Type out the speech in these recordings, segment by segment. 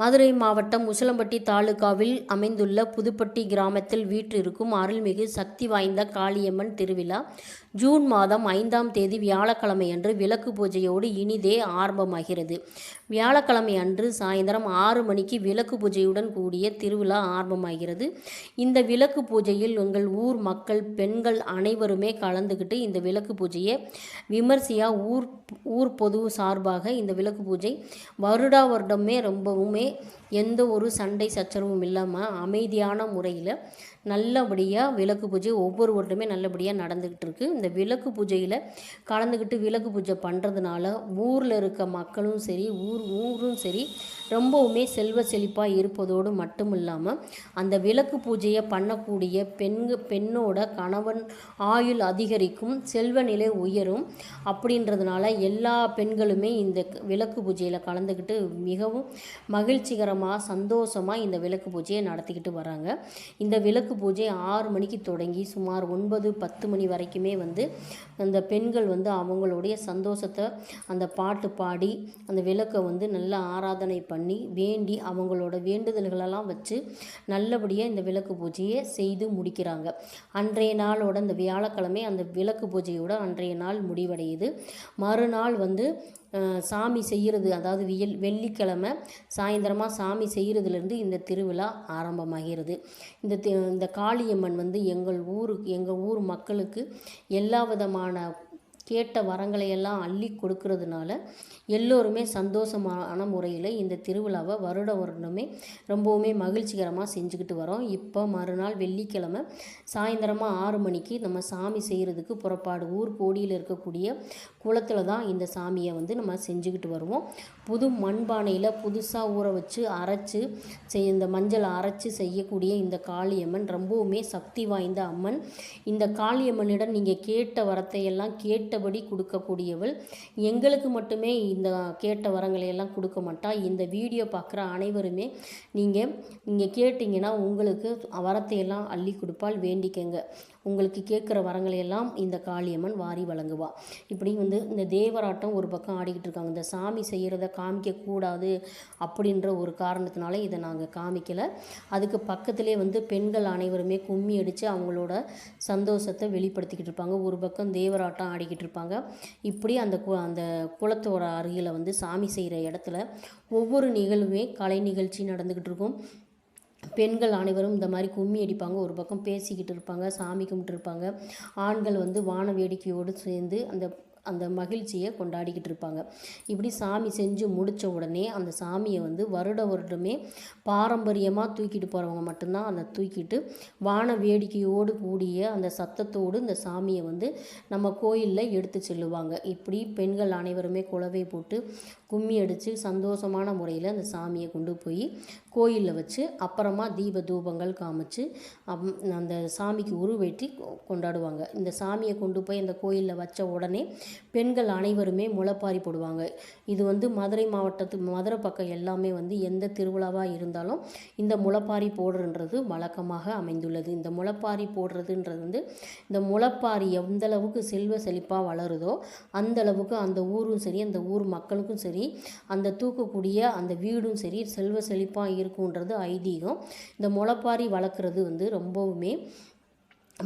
மதுரை மாவட்டம் உசிலம்பட்டி தாலுகாவில் அமைந்துள்ள புதுப்பட்டி கிராமத்தில் வீற்றிருக்கும் அருள்மிகு சக்தி வாய்ந்த காளியம்மன் திருவிழா ஜூன் மாதம் ஐந்தாம் தேதி வியாழக்கிழமை அன்று விளக்கு பூஜையோடு இனிதே ஆரம்பமாகிறது. வியாழக்கிழமை அன்று சாயந்தரம் ஆறு மணிக்கு விளக்கு பூஜையுடன் கூடிய திருவிழா ஆரம்பமாகிறது. இந்த விளக்கு பூஜையில் உங்கள் ஊர் மக்கள் பெண்கள் அனைவருமே கலந்துக்கிட்டு இந்த விளக்கு பூஜையை விமர்சையாக ஊர் ஊர் பொது சார்பாக இந்த விளக்கு பூஜை வருடா வருடமே ரொம்பவுமே எந்த ஒரு சண்டை சச்சரவும் இல்லாமல் அமைதியான முறையில் நல்லபடியாக விளக்கு பூஜை ஒவ்வொரு வருடமே நல்லபடியாக நடந்துக்கிட்டு இருக்குது இந்த விளக்கு பூஜையில் கலந்துக்கிட்டு விளக்கு பூஜை பண்ணுறதுனால ஊரில் இருக்க மக்களும் சரி ஊர் ஊரும் சரி ரொம்பவுமே செல்வ செழிப்பாக இருப்பதோடு மட்டும் இல்லாமல் அந்த விளக்கு பூஜையை பண்ணக்கூடிய பெண்கு பெண்ணோட கணவன் ஆயுள் அதிகரிக்கும் செல்வ நிலை உயரும். அப்படின்றதுனால எல்லா பெண்களுமே இந்த விளக்கு பூஜையில் கலந்துக்கிட்டு மிகவும் மகிழ்ச்சிகரமாக சந்தோஷமாக இந்த விளக்கு பூஜையை நடத்திக்கிட்டு வராங்க. இந்த விளக்கு பூஜை ஆறு மணிக்கு தொடங்கி சுமார் ஒன்பது பத்து மணி வரைக்குமே வந்து அந்த பெண்கள் வந்து அவங்களுடைய சந்தோஷத்தை அந்த பாட்டு பாடி அந்த விளக்கை வந்து நல்லா ஆராதனை பண்ணி வேண்டி அவங்களோட வேண்டுதல்களெல்லாம் வச்சு நல்லபடியாக இந்த விளக்கு பூஜையை செய்து முடிக்கிறாங்க. அன்றைய நாளோட இந்த வியாழக்கிழமை அந்த விளக்கு பூஜையோட அன்றைய நாள் முடிவடையுது. மறுநாள் வந்து சாமி செய்கிறது அதாவது வியல் வெள்ளிக்கிழமை சாயந்தரமாக சாமி செய்கிறதுலேருந்து இந்த திருவிழா ஆரம்பமாகிறது. இந்த தி- இந்த காளியம்மன் வந்து எங்கள் ஊருக்கு எங்கள் ஊர் மக்களுக்கு எல்லா விதமான கேட்ட வரங்களை எல்லாம் அள்ளி கொடுக்கறதுனால எல்லோருமே சந்தோஷமான முறையில் இந்த திருவிழாவை வருட வருடமே ரொம்பவுமே மகிழ்ச்சிகரமாக செஞ்சுக்கிட்டு வரோம். இப்போ மறுநாள் வெள்ளிக்கிழமை சாயந்தரமாக ஆறு மணிக்கு நம்ம சாமி செய்கிறதுக்கு புறப்பாடு ஊர் கோடியில் இருக்கக்கூடிய குளத்தில் தான் இந்த சாமியை வந்து நம்ம செஞ்சுக்கிட்டு வருவோம். புது மண்பானையில் புதுசாக ஊற வச்சு அரைச்சு செய் இந்த மஞ்சளை அரைச்சு செய்யக்கூடிய இந்த காளியம்மன் ரொம்பவுமே சக்தி வாய்ந்த அம்மன். இந்த காளியம்மனிடம் நீங்கள் கேட்ட வரத்தையெல்லாம் கேட்டபடி கொடுக்கக்கூடியவள். எங்களுக்கு மட்டுமே இந்த கேட்ட வரங்களை எல்லாம் கொடுக்க மாட்டா. இந்த வீடியோ பார்க்குற அனைவருமே நீங்கள் நீங்கள் கேட்டிங்கன்னா உங்களுக்கு வரத்தையெல்லாம் அள்ளி கொடுப்பால் வேண்டிக்கங்க. உங்களுக்கு கேட்குற வரங்களை எல்லாம் இந்த காளியம்மன் வாரி வழங்குவா. இப்படி வந்து இந்த தேவராட்டம் ஒரு பக்கம் ஆடிக்கிட்டு இருக்காங்க. இந்த சாமி செய்கிறத காமிக்கக்கூடாது அப்படின்ற ஒரு காரணத்தினால இதை நாங்கள் காமிக்கலை. அதுக்கு பக்கத்திலே வந்து பெண்கள் அனைவருமே கும்மி அடித்து அவங்களோட சந்தோஷத்தை வெளிப்படுத்திக்கிட்டு இருப்பாங்க. ஒரு பக்கம் தேவராட்டம் ஆடிக்கிட்டு இருப்பாங்க. இப்படி அந்த கு அந்த குளத்தோட அருகில் வந்து சாமி செய்கிற இடத்துல ஒவ்வொரு நிகழ்வுமே கலை நிகழ்ச்சி நடந்துக்கிட்டு இருக்கும். பெண்கள் அனைவரும் இந்த மாதிரி கும்மி அடிப்பாங்க. ஒரு பக்கம் பேசிக்கிட்டு இருப்பாங்க சாமி கும்பிட்டு இருப்பாங்க. ஆண்கள் வந்து வான வேடிக்கையோடு சேர்ந்து அந்த அந்த மகிழ்ச்சியை கொண்டாடிக்கிட்டு இருப்பாங்க. இப்படி சாமி செஞ்சு முடித்த உடனே அந்த சாமியை வந்து வருட வருடமே பாரம்பரியமாக தூக்கிட்டு போகிறவங்க மட்டும்தான் அந்த தூக்கிட்டு வான வேடிக்கையோடு கூடிய அந்த சத்தத்தோடு இந்த சாமியை வந்து நம்ம கோயிலில் எடுத்து செல்லுவாங்க. இப்படி பெண்கள் அனைவருமே குலவை போட்டு கும்மி அடித்து சந்தோஷமான முறையில் அந்த சாமியை கொண்டு போய் கோயிலில் வச்சு அப்புறமா தீப தூபங்கள் காமிச்சு அம்- அந்த சாமிக்கு உருவேற்றி கொ- கொண்டாடுவாங்க. இந்த சாமியை கொண்டு போய் அந்த கோயிலில் வச்ச உடனே பெண்கள் அனைவருமே முளைப்பாரி போடுவாங்க. இது வந்து மதுரை மாவட்டத்து மதுரை பக்கம் எல்லாமே வந்து எந்த திருவிழாவாக இருந்தாலும் இந்த முளைப்பாரி போடுறன்றது வழக்கமாக அமைந்துள்ளது. இந்த முளைப்பாரி போடுறதுன்றது வந்து இந்த முளைப்பாரி எந்த அளவுக்கு செல்வ செழிப்பாக வளருதோ அந்த அளவுக்கு அந்த ஊரும் சரி அந்த ஊர் மக்களுக்கும் சரி அந்த தூக்கக்கூடிய அந்த வீடும் சரி செல்வ செழிப்பாக இருக்குன்றது ஐதீகம். இந்த முளைப்பாரி வளர்க்குறது வந்து ரொம்பவுமே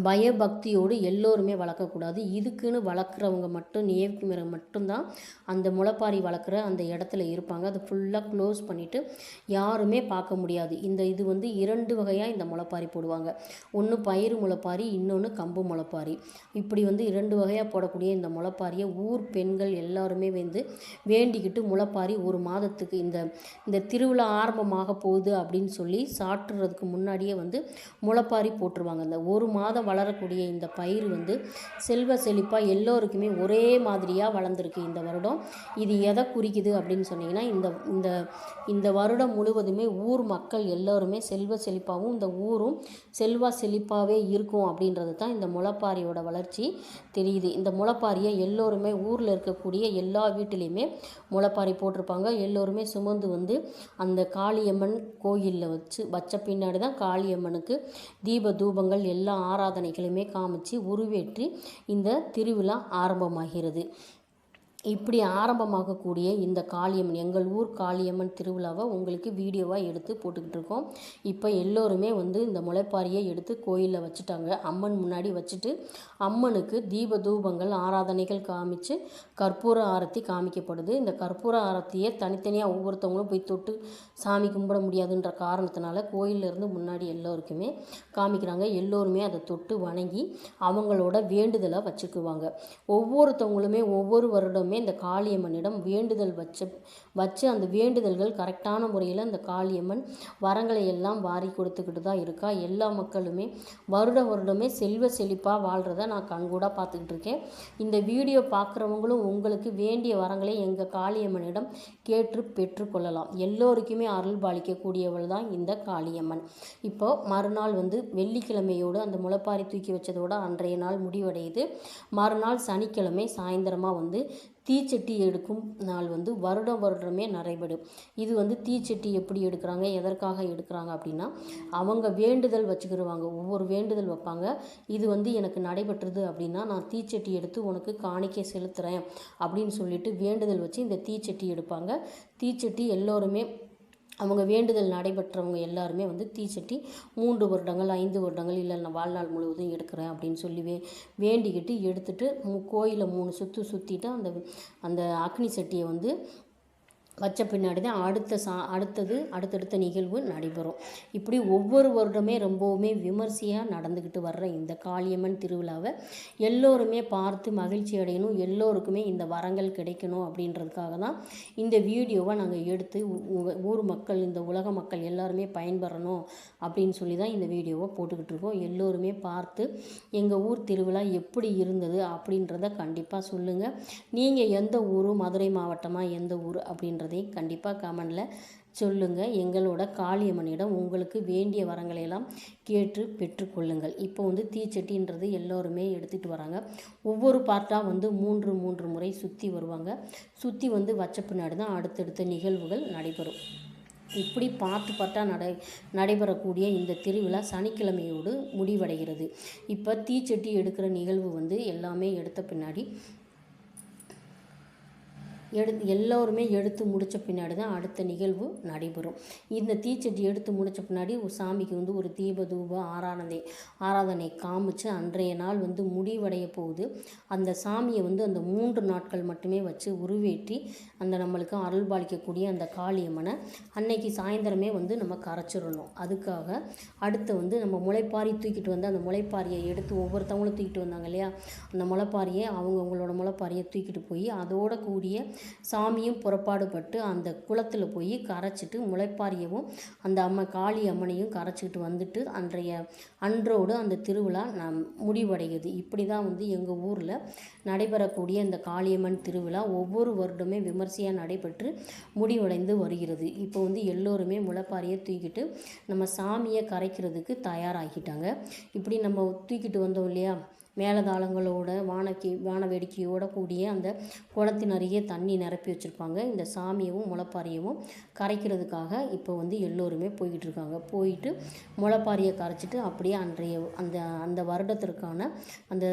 பயபக்தியோடு எல்லோருமே வளர்க்கக்கூடாது. இதுக்குன்னு வளர்க்குறவங்க மட்டும் நியமிக்கிறவங்க மட்டும்தான் அந்த முளைப்பாரி வளர்க்குற அந்த இடத்துல இருப்பாங்க. அதை ஃபுல்லாக க்ளோஸ் பண்ணிவிட்டு யாருமே பார்க்க முடியாது. இந்த இது வந்து இரண்டு வகையாக இந்த முளைப்பாரி போடுவாங்க. ஒன்று பயிறு முளைப்பாரி இன்னொன்று கம்பு முளைப்பாரி. இப்படி வந்து இரண்டு வகையாக போடக்கூடிய இந்த முளைப்பாரியை ஊர் பெண்கள் எல்லாருமே வந்து வேண்டிக்கிட்டு முளைப்பாரி ஒரு மாதத்துக்கு இந்த இந்த திருவிழா ஆரம்பமாக போகுது அப்படின்னு சொல்லி சாட்டுறதுக்கு முன்னாடியே வந்து முளைப்பாரி போட்டுருவாங்க. அந்த ஒரு மாதம் வளரக்கூடிய இந்த பயிர் வந்து செல்வ செழிப்பாக எல்லோருக்குமே ஒரே மாதிரியாக வளர்ந்துருக்கு இந்த வருடம். இது எதை குறிக்குது அப்படின்னு சொன்னீங்கன்னா இந்த இந்த இந்த வருடம் முழுவதுமே ஊர் மக்கள் எல்லோருமே செல்வ செழிப்பாகவும் இந்த ஊரும் செல்வ செழிப்பாகவே இருக்கும் அப்படின்றது தான் இந்த முளைப்பாரியோட வளர்ச்சி தெரியுது. இந்த முளைப்பாரியை எல்லோருமே ஊரில் இருக்கக்கூடிய எல்லா வீட்டிலையுமே முளைப்பாரி போட்டிருப்பாங்க. எல்லோருமே சுமந்து வந்து அந்த காளியம்மன் கோயிலில் வச்சு வச்ச பின்னாடி தான் காளியம்மனுக்கு தீப தூபங்கள் எல்லா ஆராதனைகளுமே காமிச்சு உருவேற்றி இந்த திருவிழா ஆரம்பமாகிறது. இப்படி ஆரம்பமாகக்கூடிய இந்த காளியம்மன் எங்கள் ஊர் காளியம்மன் திருவிழாவை உங்களுக்கு வீடியோவாக எடுத்து போட்டுக்கிட்டு இருக்கோம். இப்போ எல்லோருமே வந்து இந்த முளைப்பாரியை எடுத்து கோயிலில் வச்சுட்டாங்க. அம்மன் முன்னாடி வச்சுட்டு அம்மனுக்கு தீப தூபங்கள் ஆராதனைகள் காமிச்சு கற்பூர ஆரத்தி காமிக்கப்படுது. இந்த கற்பூர ஆரத்தியை தனித்தனியாக ஒவ்வொருத்தவங்களும் போய் தொட்டு சாமி கும்பிட முடியாதுன்ற காரணத்தினால கோயில்ல இருந்து முன்னாடி எல்லோருக்குமே காமிக்கிறாங்க. எல்லோருமே அதை தொட்டு வணங்கி அவங்களோட வேண்டுதலை வச்சுக்குவாங்க. ஒவ்வொருத்தவங்களுமே ஒவ்வொரு வருடமே இந்த காளியம்மனிடம் வேண்டுதல் வச்ச வச்சு அந்த வேண்டுதல்கள் கரெக்டான முறையில் அந்த காளியம்மன் வரங்களை எல்லாம் வாரி கொடுத்துக்கிட்டு தான் இருக்கா. எல்லா மக்களுமே வருட வருடமே செல்வ செழிப்பாக வாழ்கிறத நான் கண்கூடாக பார்த்துக்கிட்டு இருக்கேன். இந்த வீடியோ பார்க்குறவங்களும் உங்களுக்கு வேண்டிய வரங்களை எங்கள் காளியம்மனிடம் கேட்டு பெற்றுக்கொள்ளலாம் எல்லோருக்குமே அருள் பாலிக்கக்கூடியவள் தான் இந்த காளியம்மன். இப்போ மறுநாள் வந்து வெள்ளிக்கிழமையோடு அந்த முளைப்பாரி தூக்கி வச்சதோட அன்றைய நாள் முடிவடையுது. மறுநாள் சனிக்கிழமை சாயந்தரமாக வந்து தீச்சட்டி எடுக்கும் நாள் வந்து வருடம் வருடமே நடைபெறும். இது வந்து தீச்சட்டி எப்படி எடுக்கிறாங்க எதற்காக எடுக்கிறாங்க அப்படின்னா அவங்க வேண்டுதல் வச்சுக்கிடுவாங்க ஒவ்வொரு வேண்டுதல் வைப்பாங்க. இது வந்து எனக்கு நடைபெற்றது அப்படின்னா நான் தீச்சட்டி எடுத்து உனக்கு காணிக்கை செலுத்துகிறேன் அப்படின்னு சொல்லிட்டு வேண்டுதல் வச்சு இந்த தீச்சட்டி எடுப்பாங்க. தீச்சட்டி எல்லோருமே அவங்க வேண்டுதல் நடைபெற்றவங்க எல்லாருமே வந்து தீச்சட்டி மூன்று வருடங்கள் ஐந்து வருடங்கள் இல்லை நான் வாழ்நாள் முழுவதும் எடுக்கிறேன் அப்படின்னு சொல்லி வே வேண்டிக்கிட்டு எடுத்துட்டு மு கோயிலை மூணு சுற்று சுற்றிட்டு அந்த அந்த அக்னி சட்டியை வந்து வச்ச பின்னாடி தான் அடுத்த சா அடுத்தது அடுத்தடுத்த நிகழ்வு நடைபெறும். இப்படி ஒவ்வொரு வருடமே ரொம்பவுமே விமர்சையாக நடந்துக்கிட்டு வர்ற இந்த காளியம்மன் திருவிழாவை எல்லோருமே பார்த்து மகிழ்ச்சி அடையணும் எல்லோருக்குமே இந்த வரங்கள் கிடைக்கணும் அப்படின்றதுக்காக தான் இந்த வீடியோவை நாங்கள் எடுத்து ஊர் மக்கள் இந்த உலக மக்கள் எல்லாருமே பயன்பெறணும் அப்படின்னு சொல்லி தான் இந்த வீடியோவை போட்டுக்கிட்டு இருக்கோம். எல்லோருமே பார்த்து எங்கள் ஊர் திருவிழா எப்படி இருந்தது அப்படின்றத கண்டிப்பாக சொல்லுங்கள் நீங்கள் எந்த ஊர் மதுரை மாவட்டமாக எந்த ஊர் அப்படின்றதையும் கண்டிப்பாக கமெண்டில் சொல்லுங்கள் எங்களோட காளியம்மனிடம் உங்களுக்கு வேண்டிய வரங்களை எல்லாம் கேட்டு பெற்றுக்கொள்ளுங்கள் இப்போ வந்து தீச்சட்டின்றது எல்லோருமே எடுத்துகிட்டு வராங்க. ஒவ்வொரு பார்ட்டாக வந்து மூன்று மூன்று முறை சுற்றி வருவாங்க. சுற்றி வந்து வச்ச பின்னாடி தான் அடுத்தடுத்த நிகழ்வுகள் நடைபெறும். இப்படி பார்த்து பார்த்தா நடை நடைபெறக்கூடிய இந்த திருவிழா சனிக்கிழமையோடு முடிவடைகிறது. இப்போ தீச்சட்டி எடுக்கிற நிகழ்வு வந்து எல்லாமே எடுத்த பின்னாடி எடுத்து எல்லோருமே எடுத்து முடித்த பின்னாடி தான் அடுத்த நிகழ்வு நடைபெறும். இந்த தீச்சட்டி எடுத்து முடித்த பின்னாடி ஒரு சாமிக்கு வந்து ஒரு தீப தூப ஆராதனை ஆராதனை காமிச்சு அன்றைய நாள் வந்து முடிவடைய போகுது. அந்த சாமியை வந்து அந்த மூன்று நாட்கள் மட்டுமே வச்சு உருவேற்றி அந்த நம்மளுக்கு அருள் பாலிக்கக்கூடிய அந்த காளியம்மனை அன்னைக்கு சாயந்தரமே வந்து நம்ம கரைச்சிடணும். அதுக்காக அடுத்து வந்து நம்ம முளைப்பாரி தூக்கிட்டு வந்து அந்த முளைப்பாரியை எடுத்து ஒவ்வொருத்தவங்களும் தூக்கிட்டு வந்தாங்க இல்லையா? அந்த முளைப்பாரியை அவங்கவுங்களோட முளைப்பாரியை தூக்கிட்டு போய் அதோட கூடிய சாமியும் புறப்பாடுபட்டு அந்த குளத்தில் போய் கரைச்சிட்டு முளைப்பாரியவும் அந்த அம்மா காளி அம்மனையும் கரைச்சிக்கிட்டு வந்துட்டு அன்றைய அன்றோடு அந்த திருவிழா நம் முடிவடைகிறது இப்படி தான் வந்து எங்கள் ஊரில் நடைபெறக்கூடிய இந்த காளியம்மன் திருவிழா ஒவ்வொரு வருடமே விமர்சையாக நடைபெற்று முடிவடைந்து வருகிறது. இப்போ வந்து எல்லோருமே முளைப்பாரியை தூக்கிட்டு நம்ம சாமியை கரைக்கிறதுக்கு தயாராகிட்டாங்க. இப்படி நம்ம தூக்கிட்டு வந்தோம் இல்லையா? மேலதாளங்களோட வானக்கி வான வேடிக்கையோட கூடிய அந்த குளத்தின் அருகே தண்ணி நிரப்பி வச்சுருப்பாங்க. இந்த சாமியவும் முளைப்பாரியவும் கரைக்கிறதுக்காக இப்போ வந்து எல்லோருமே போய்கிட்டு இருக்காங்க. போயிட்டு முளைப்பாரியை கரைச்சிட்டு அப்படியே அன்றைய அந்த அந்த வருடத்திற்கான அந்த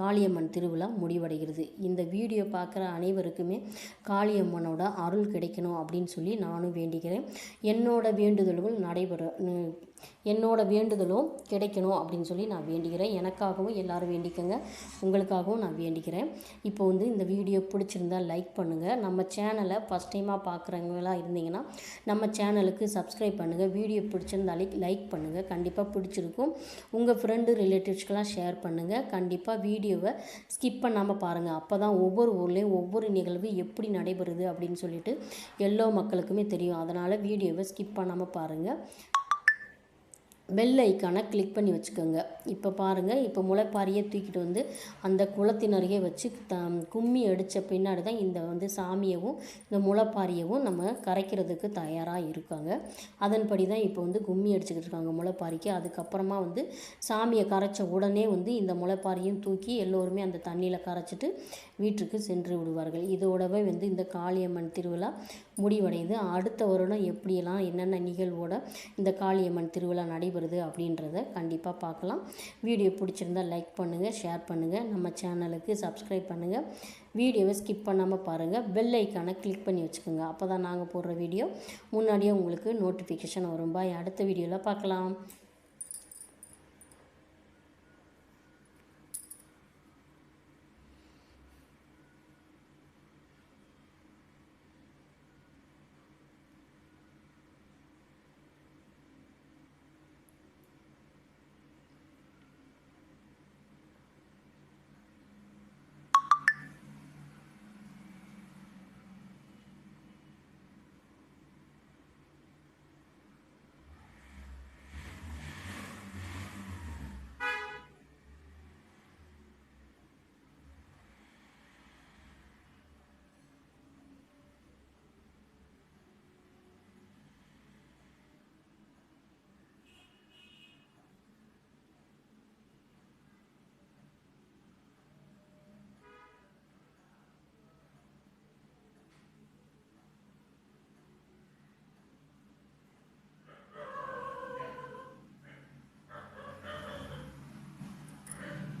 காளியம்மன் திருவிழா முடிவடைகிறது. இந்த வீடியோ பார்க்குற அனைவருக்குமே காளியம்மனோட அருள் கிடைக்கணும் அப்படின்னு சொல்லி நானும் வேண்டிக்கிறேன். என்னோட வேண்டுதல்கள் நடைபெற என்னோட வேண்டுதலும் கிடைக்கணும் அப்படின்னு சொல்லி நான் வேண்டிக்கிறேன். எனக்காகவும் எல்லோரும் வேண்டிக்கோங்க. உங்களுக்காகவும் நான் வேண்டிக்கிறேன். இப்போ வந்து இந்த வீடியோ பிடிச்சிருந்தா லைக் பண்ணுங்கள் நம்ம சேனலை ஃபஸ்ட் டைமாக பார்க்குறவங்களாக இருந்தீங்கன்னா நம்ம சேனலுக்கு சப்ஸ்கிரைப் பண்ணுங்கள் வீடியோ பிடிச்சிருந்தாலே லைக் பண்ணுங்கள் கண்டிப்பாக பிடிச்சிருக்கும். உங்கள் ஃப்ரெண்டு ரிலேட்டிவ்ஸ்க்கெலாம் ஷேர் பண்ணுங்கள் கண்டிப்பாக வீடியோவை ஸ்கிப் பண்ணாமல் பாருங்கள் அப்போ தான் ஒவ்வொரு ஊர்லேயும் ஒவ்வொரு நிகழ்வு எப்படி நடைபெறுது அப்படின்னு சொல்லிட்டு எல்லா மக்களுக்குமே தெரியும். அதனால் வீடியோவை ஸ்கிப் பண்ணாமல் பாருங்கள் பெல் ஐக்கானை கிளிக் பண்ணி வச்சுக்கோங்க. இப்போ பாருங்கள் இப்போ முளைப்பாரியை தூக்கிட்டு வந்து அந்த குளத்தின் அருகே வச்சு த கும்மி அடித்த பின்னாடி தான் இந்த வந்து சாமியவும் இந்த முளைப்பாரியவும் நம்ம கரைக்கிறதுக்கு தயாராக இருக்காங்க. அதன்படி தான் இப்போ வந்து கும்மி அடிச்சுக்கிட்டு இருக்காங்க முளைப்பாரிக்கு. அதுக்கப்புறமா வந்து சாமியை கரைச்ச உடனே வந்து இந்த முளைப்பாரியும் தூக்கி எல்லோருமே அந்த தண்ணியில் கரைச்சிட்டு வீட்டுக்கு சென்று விடுவார்கள். இதோடவே வந்து இந்த காளியம்மன் திருவிழா முடிவடையுது அடுத்த வருடம் எப்படியெல்லாம் என்னென்ன நிகழ்வோட இந்த காளியம்மன் திருவிழா நடைபெறுது அப்படின்றத கண்டிப்பாக பார்க்கலாம். வீடியோ பிடிச்சிருந்தா லைக் பண்ணுங்கள் ஷேர் பண்ணுங்கள் நம்ம சேனலுக்கு சப்ஸ்கிரைப் பண்ணுங்கள் வீடியோவை ஸ்கிப் பண்ணாமல் பாருங்கள் பெல் ஐக்கானை கிளிக் பண்ணி வச்சுக்கோங்க. அப்போ தான் நாங்கள் போடுற வீடியோ முன்னாடியே உங்களுக்கு நோட்டிஃபிகேஷன் வரும். பாய் அடுத்த வீடியோவில் பார்க்கலாம்.